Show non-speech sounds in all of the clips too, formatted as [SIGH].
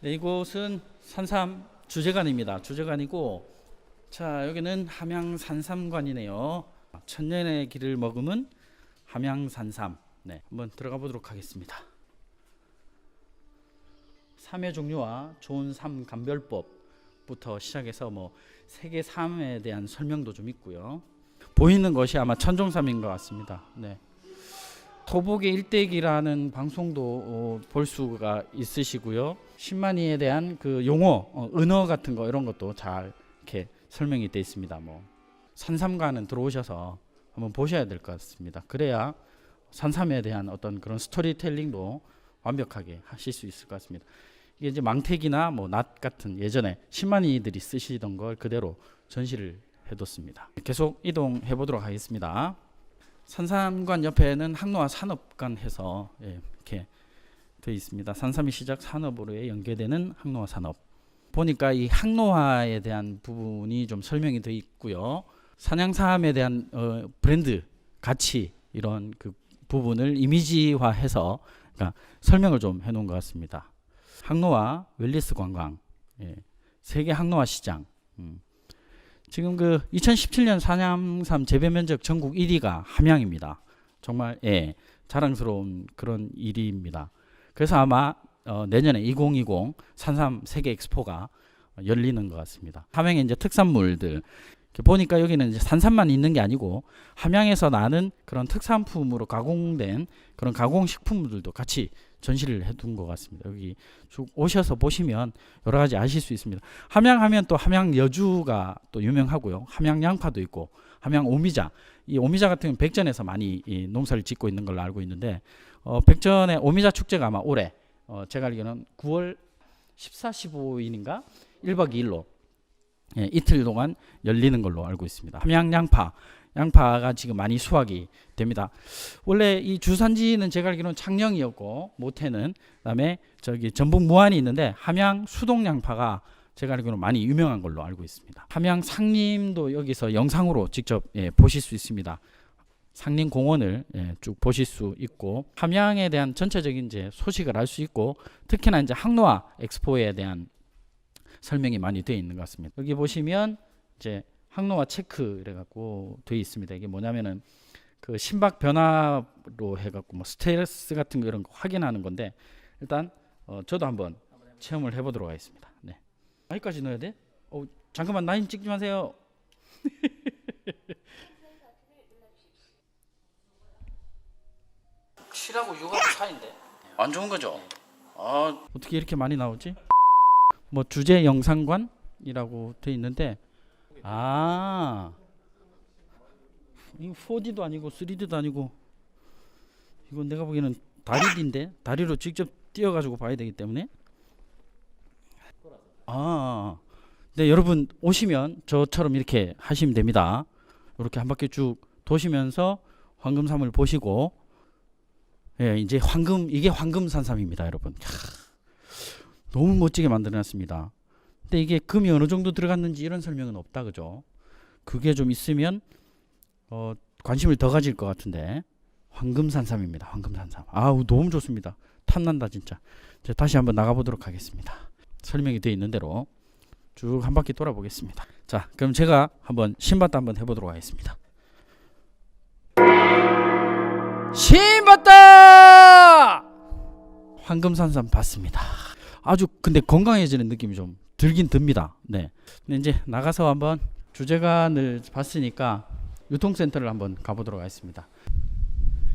네, 이곳은 산삼 주제관입니다. 주제관이고 자 여기는 함양산삼관이네요. 천년의 길을 머금은 함양산삼. 네, 한번 들어가 보도록 하겠습니다. 삼의 종류와 좋은 삼 감별법부터 시작해서 뭐 세계 삼에 대한 설명도 좀 있고요. 보이는 것이 아마 천종삼인 것 같습니다. 네. 토복의 일대기라는 방송도 어, 볼 수가 있으시고요. 신만이에 대한 그 용어, 어, 은어 같은 거 이런 것도 잘 이렇게 설명이 되어 있습니다. 뭐 산삼가는 들어오셔서 한번 보셔야 될 것 같습니다. 그래야 산삼에 대한 어떤 그런 스토리텔링도 완벽하게 하실 수 있을 것 같습니다. 이게 이제 망택이나 뭐 낫 같은 예전에 신만이들이 쓰시던 걸 그대로 전시를 해뒀습니다. 계속 이동해 보도록 하겠습니다. 산삼관 옆에는 항로화 산업관 해서 예, 이렇게 되어 있습니다. 산삼이 시작 산업으로 연계되는 항로화 산업. 보니까 이 항로화에 대한 부분이 좀 설명이 되어 있고요. 산양삼에 대한 어, 브랜드 가치 이런 그 부분을 이미지화해서 그러니까 설명을 좀 해놓은 것 같습니다. 항로화 웰리스 관광, 예, 세계 항로화 시장. 음. 지금 그 2017년 산양삼 재배 면적 전국 1위가 함양입니다. 정말 예, 자랑스러운 그런 일입니다. 그래서 아마 어, 내년에 2020 산삼 세계 엑스포가 열리는 것 같습니다. 함양에 이제 특산물들 보니까 여기는 이제 산삼만 있는 게 아니고 함양에서 나는 그런 특산품으로 가공된 그런 가공식품들도 같이 전시를 해둔 것 같습니다. 여기 쭉 오셔서 보시면 여러 가지 아실 수 있습니다. 함양 하면 또 함양 여주가 또 유명하고요. 함양 양파도 있고 함양 오미자. 이 오미자 같은 경우는 백전에서 많이 이 농사를 짓고 있는 걸로 알고 있는데 어, 백전의 오미자 축제가 아마 올해 어, 제가 알기로는 9월 14, 15일인가 1박 2일로 예, 이틀 동안 열리는 걸로 알고 있습니다. 함양 양파, 양파가 지금 많이 수확이 됩니다. 원래 이 주산지는 제가 알기로는 창녕이었고 모태는 그다음에 저기 전북 무안이 있는데 함양 수동 양파가 제가 알기로는 많이 유명한 걸로 알고 있습니다. 함양 상림도 여기서 영상으로 직접 예, 보실 수 있습니다. 상림 공원을 예, 쭉 보실 수 있고 함양에 대한 전체적인 이제 소식을 알 수 있고 특히나 이제 항로화 엑스포에 대한 설명이 많이 되어 있는 것 같습니다. 여기 보시면 이제 항로화 체크 이래 갖고 되어 있습니다. 이게 뭐냐면은 그 심박 변화로 해 갖고 뭐 스트레스 같은 거 이런 거 확인하는 건데 일단 어, 저도 한번 체험을 해 보도록 하겠습니다. 네. 여기까지 넣어야 돼? 어, 잠깐만 나인 찍지 마세요. [LAUGHS] 칠하고 6하고 차인데 안 좋은 거죠? 아 어떻게 이렇게 많이 나오지? 뭐 주제 영상관이라고 돼 있는데 아 이거 4D도 아니고 3D도 아니고 이건 내가 보기에는 다리인데 다리로 직접 뛰어가지고 봐야 되기 때문에 아 네, 여러분 오시면 저처럼 이렇게 하시면 됩니다. 이렇게 한 바퀴 쭉 도시면서 황금삼을 보시고 예, 이제 황금 이게 황금산삼입니다, 여러분. 캬, 너무 멋지게 만들어놨습니다. 근데 이게 금이 어느 정도 들어갔는지 이런 설명은 없다, 그죠? 그게 좀 있으면 어, 관심을 더 가질 것 같은데 황금산삼입니다, 황금산삼. 아우 너무 좋습니다. 탐난다 진짜. 자, 다시 한번 나가보도록 하겠습니다. 설명이 되어 있는 대로 쭉 한 바퀴 돌아보겠습니다. 자, 그럼 제가 한번 신밧드 한번 해보도록 하겠습니다. 신밧드! 황금산삼 봤습니다. 아주 근데 건강해지는 느낌이 좀 들긴 듭니다. 네. 근데 이제 나가서 한번 주제관을 봤으니까 유통센터를 한번 가보도록 하겠습니다.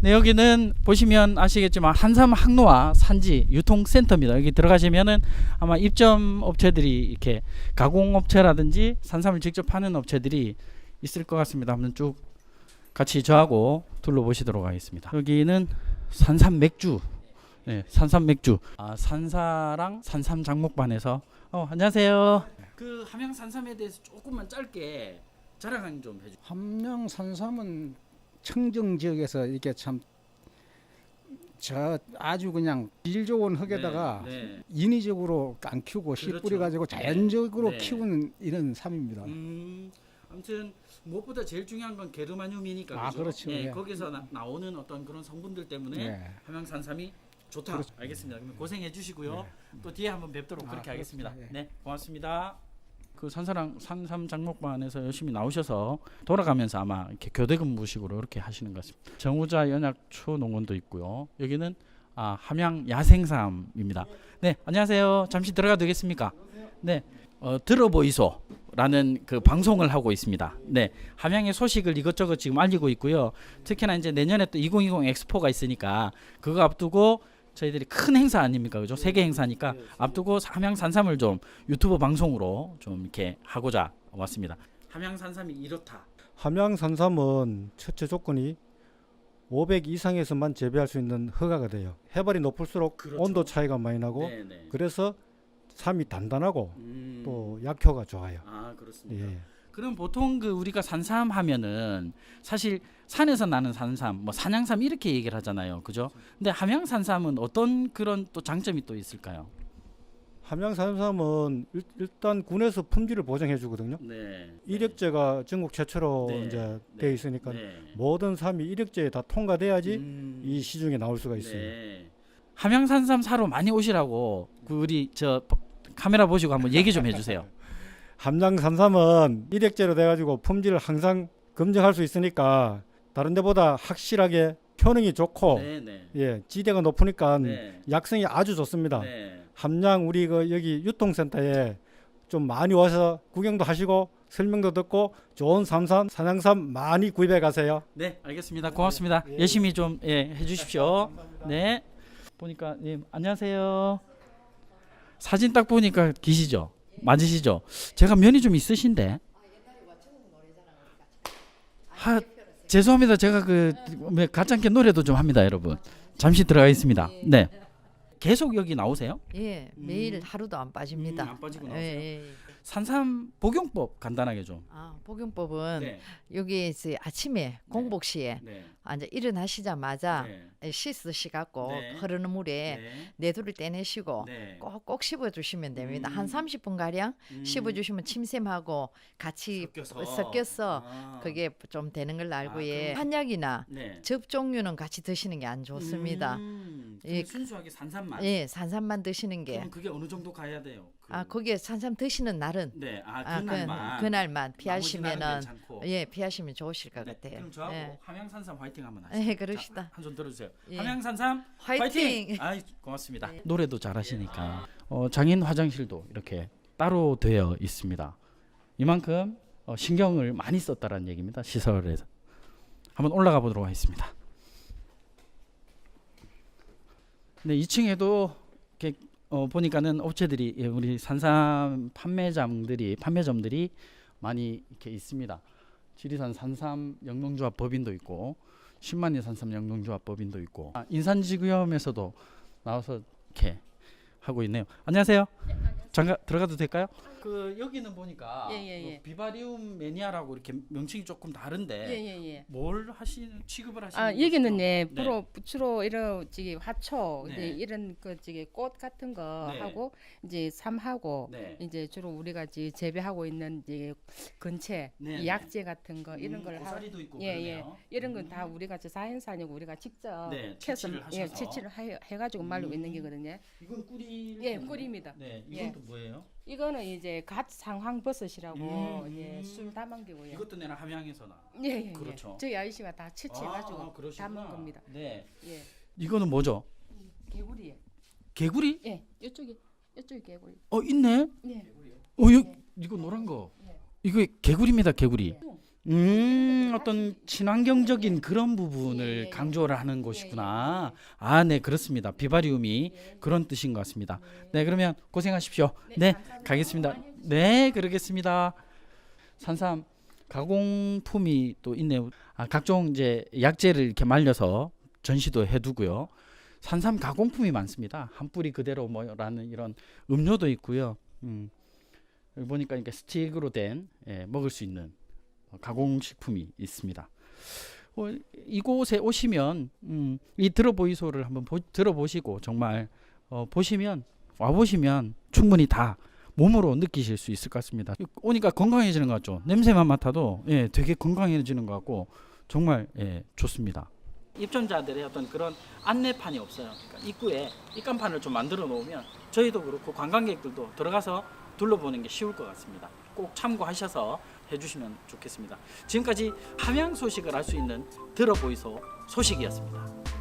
네, 여기는 보시면 아시겠지만 한삼 항로화 산지 유통센터입니다. 여기 들어가시면은 아마 입점 업체들이 이렇게 가공업체라든지 산삼을 직접 파는 업체들이 있을 것 같습니다. 한번 쭉 같이 저하고 둘러보시도록 하겠습니다. 여기는 산삼 맥주. 네, 산삼 맥주. 아, 산사랑 산삼 장목반에서 어, 안녕하세요. 그 함양 산삼에 대해서 조금만 짧게 자랑 좀 해주. 함양 산삼은 청정 지역에서 이게 참 저 아주 그냥 질 좋은 흙에다가 네, 인위적으로 안 키우고 씨 그렇죠. 뿌려 가지고 자연적으로 네. 키우는 이런 삼입니다. 음, 아무튼 무엇보다 제일 중요한 건 게르마늄이니까 아, 그죠? 그렇죠. 예, 예. 거기서 나, 나오는 어떤 그런 성분들 때문에 네. 함양산삼이 좋다. 알겠습니다. 그러면 고생해 주시고요. 또 뒤에 한번 뵙도록 아, 그렇게 하겠습니다. 그렇습니다. 예. 네, 고맙습니다. 그 산사랑 산삼 장목반에서 열심히 나오셔서 돌아가면서 아마 이렇게 교대 근무식으로 이렇게 하시는 것 같습니다. 정우자 연약초 농원도 있고요. 여기는 아, 함양 야생삼입니다. 네, 안녕하세요. 잠시 들어가도 되겠습니까? 네, 어, 들어보이소 라는 그 방송을 하고 있습니다. 네, 함양의 소식을 이것저것 지금 알리고 있고요. 특히나 이제 내년에 또 2020 엑스포가 있으니까 그거 앞두고 저희들이 큰 행사 아닙니까, 그죠? 세계 행사니까 앞두고 함양 산삼을 좀 유튜브 방송으로 좀 이렇게 하고자 왔습니다. 함양 산삼이 이렇다. 함양 산삼은 첫째 조건이 500 이상에서만 재배할 수 있는 허가가 돼요. 해발이 높을수록 그렇죠. 온도 차이가 많이 나고 네네. 그래서 삶이 단단하고 음. 또 약효가 좋아요. 아 그렇습니다. 예. 그럼 보통 그 우리가 산삼 하면은 사실 산에서 나는 산삼, 뭐 산양삼 이렇게 얘기를 하잖아요, 그죠? 근데 함양 산삼은 어떤 그런 또 장점이 또 있을까요? 함양 산삼은 일, 일단 군에서 품질을 보장해 주거든요. 네. 이력제가 전국 최초로 네. 이제 네. 돼 있으니까 네. 모든 삶이 이력제에 다 통과돼야지 음. 이 시중에 나올 수가 있어요. 네. 함양 산삼 사러 많이 오시라고 그 우리 저 버- 카메라 보시고 한번 얘기 좀 해주세요. [LAUGHS] 함양 산삼은 이력제로 돼 가지고 품질을 항상 검증할 수 있으니까 다른 데보다 확실하게 효능이 좋고 네네. 예, 지대가 높으니까 네. 약성이 아주 좋습니다. 네. 함양 우리 그 여기 유통센터에 좀 많이 와서 구경도 하시고 설명도 듣고 좋은 삼산 산양삼 많이 구입해 가세요. 네, 알겠습니다. 고맙습니다. 열심히 좀 예, 해주십시오. 네. 보니까 예, 안녕하세요. 사진 딱 보니까 기시죠? 맞으시죠? 제가 면이 좀 있으신데. 하, 죄송합니다. 제가 그 뭐, 가짜게 노래도 좀 합니다, 여러분. 잠시 들어가겠습니다. 네. 계속 여기 나오세요? 예, 매일 하루도 안 빠집니다. 음, 안 빠지고 예, 나오세요? 예, 예. 산삼 복용법 간단하게 좀. 아, 복용법은 네. 여기 이제 아침에 공복 시에 네. 앉아 일어나시자마자 네. 씻으시 갖고 네. 흐르는 물에 네. 내두를 떼내시고 네. 꼭꼭 씹어 주시면 됩니다. 음. 한 30분 가량 음. 씹어 주시면 침샘하고 같이 섞여서, 섞여서 아. 그게 좀 되는 걸로 알고 아, 예. 한약이나 네. 즙 종류는 같이 드시는 게 안 좋습니다. 음, 예, 순수하게 산삼만. 예, 산삼만 드시는 게 그럼 그게 어느 정도 가야 돼요? 그- 아, 거기에 산삼 드시는 날은 네, 아 아, 그날만. 그, 날은 피하시면은 괜찮고. 예 피하시면 좋으실 것 네, 같아요. 그럼 저하고 예. 함양산삼 화이팅 한번 하시죠. 예, 그러시다. 한손 들어주세요. 예. 함양산삼 화이팅! 아, 고맙습니다. 노래도 잘하시니까 어, 장인 화장실도 이렇게 따로 되어 있습니다. 이만큼 어, 신경을 많이 썼다라는 얘기입니다. 시설에서 한번 올라가 보도록 하겠습니다. 네, 2층에도 이렇게 어, 보니까는 업체들이 예, 우리 산삼 판매장들이 판매점들이 많이 이렇게 있습니다. 지리산 산삼 영농조합 법인도 있고 신만리 산삼 영농조합 법인도 있고 아, 인산지구염에서도 나와서 이렇게 하고 있네요. 안녕하세요. 잠깐 들어가도 될까요? 그 여기는 보니까 예, 예, 예. 뭐 비바리움 매니아라고 이렇게 명칭이 조금 다른데 예 예 예. 뭘 하시는 취급을 하시는 아 여기는? 예 네. 주로 주로 이런 저기 화초 네. 이제 이런 그 저기 꽃 같은 거 네. 하고 이제 삼하고 네. 이제 주로 우리가 이제 재배하고 있는 이제 근체 네, 네. 약재 같은 거 이런 음, 걸 하고 있고 예, 예. 그러네요. 이런 건다 음. 우리가 저 자연산이고 우리가 직접 네, 채취를 예, 하셔서. 채취를 해, 해가지고 말리고 있는 음. 게거든요. 이건 꿀이 예, 꿀입니다. 네, 이건 예. 또 뭐예요? 이거는 이제 갓 상황 버섯이라고 음. 예, 술 담은기고요. 이것도 내가 함양에서 나. 예, 예, 그렇죠. 예. 저희 아저씨가 다 채취해가지고 아, 그러시구나. 담은 겁니다. 네. 예, 이거는 뭐죠? 개구리에. 개구리? 예, 이쪽이 이쪽이 개구리. 어 있네. 예. 어 여, 이거 노란 거. 이거 개구리입니다, 개구리. 음, 어떤 친환경적인 그런 부분을 예, 예, 예. 강조를 하는 곳이구나. 아, 네, 그렇습니다. 비바리움이 그런 뜻인 것 같습니다. 네, 그러면 고생하십시오. 네, 가겠습니다. 네, 그러겠습니다. 산삼 가공품이 또 있네요. 아, 각종 이제 약재를 이렇게 말려서 전시도 해두고요. 산삼 가공품이 많습니다. 한 뿌리 그대로 뭐라는 이런 음료도 있고요. 음, 보니까 이렇게 스틱으로 된 예, 먹을 수 있는 어, 가공식품이 있습니다. 어, 이곳에 오시면 음, 이 들어보이소를 한번 보, 들어보시고 정말 어, 보시면 와 보시면 충분히 다 몸으로 느끼실 수 있을 것 같습니다. 오니까 건강해지는 것 같죠. 냄새만 맡아도 예, 되게 건강해지는 것 같고 정말 예, 좋습니다. 입점자들의 어떤 그런 안내판이 없어요. 그러니까 입구에 입간판을 좀 만들어 놓으면 저희도 그렇고 관광객들도 들어가서 둘러보는 게 쉬울 것 같습니다. 꼭 참고하셔서 해주시면 좋겠습니다. 지금까지 함양 소식을 알 수 있는 들어보이소 소식이었습니다.